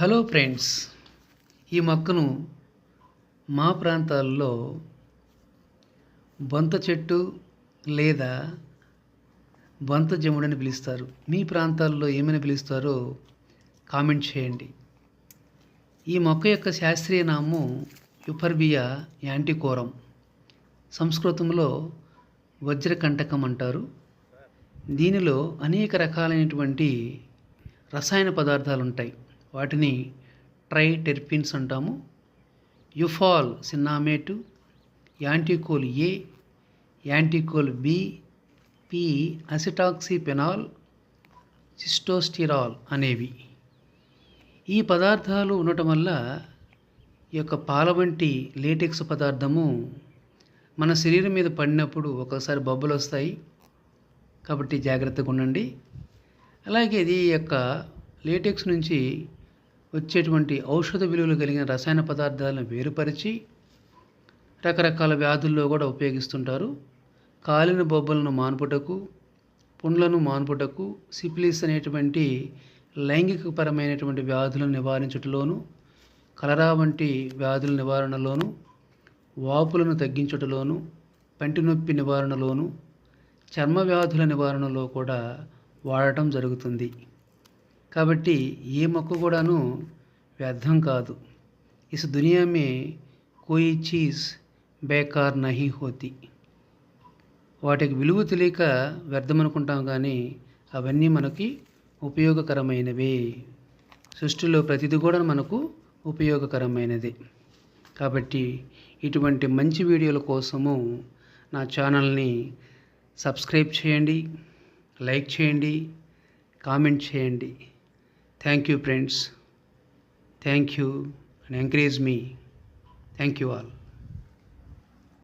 Hello friends ఈ మొక్కను మా ప్రాంతాల్లో బొంత చెట్టు లేదా బొంత జముడని పిలుస్తారు. మీ ప్రాంతాల్లో ఏమని పిలుస్తారో కామెంట్ చేయండి. ఈ మొక్క యొక్క శాస్త్రీయ నామం యుపర్బియా యాంటికోరం. సంస్కృతంలో వజ్రకంటకం అంటారు. దీనిలో అనేక రకాలైనటువంటి రసాయన పదార్థాలు ఉంటాయి వాటిని ట్రై టెర్పిన్స్ అంటాము. యుఫాల్ సిన్నామేటు యాంటీకోల్ ఏ యాంటీకోల్ బి పి అసిటాక్సిపెనాల్ సిస్టోస్టిరాల్ అనేవి. ఈ పదార్థాలు ఉండటం వల్ల ఈ యొక్క పాల వంటి లేటెక్స్ పదార్థము మన శరీరం మీద పడినప్పుడు ఒకసారి బొబ్బలు వస్తాయి. కాబట్టి జాగ్రత్తగా ఉండండి. అలాగే ఇది యొక్క లేటెక్స్ నుంచి వచ్చేటువంటి ఔషధ విలువలు కలిగిన రసాయన పదార్థాలను వేరుపరిచి రకరకాల వ్యాధుల్లో కూడా ఉపయోగిస్తుంటారు. కాలిన బొబ్బలను మాన్పుటకు పుండ్లను మాన్పుటకు సిఫిలిస్ అనేటువంటి లైంగికపరమైనటువంటి వ్యాధులను నివారించుటలోను కలరా వంటి వ్యాధుల నివారణలోను వాపులను తగ్గించుటలోను పంటి నొప్పి నివారణలోను చర్మ వ్యాధుల నివారణలో కూడా వాడటం జరుగుతుంది. కాబట్టి ఏ మొక్క కూడాను వ్యర్థం కాదు. ఇస్ దునియా మే కోయి చీజ్ బేకార్ నహి హోతి. వాటికి విలువ తెలియక వ్యర్థం అనుకుంటాం కానీ అవన్నీ మనకి ఉపయోగకరమైనవే. సృష్టిలో ప్రతిదీ కూడా మనకు ఉపయోగకరమైనది. కాబట్టి ఇటువంటి మంచి వీడియోల కోసము నా ఛానల్ని సబ్స్క్రైబ్ చేయండి లైక్ చేయండి కామెంట్ చేయండి. Thank you, friends. Thank you and encourage me. Thank you all.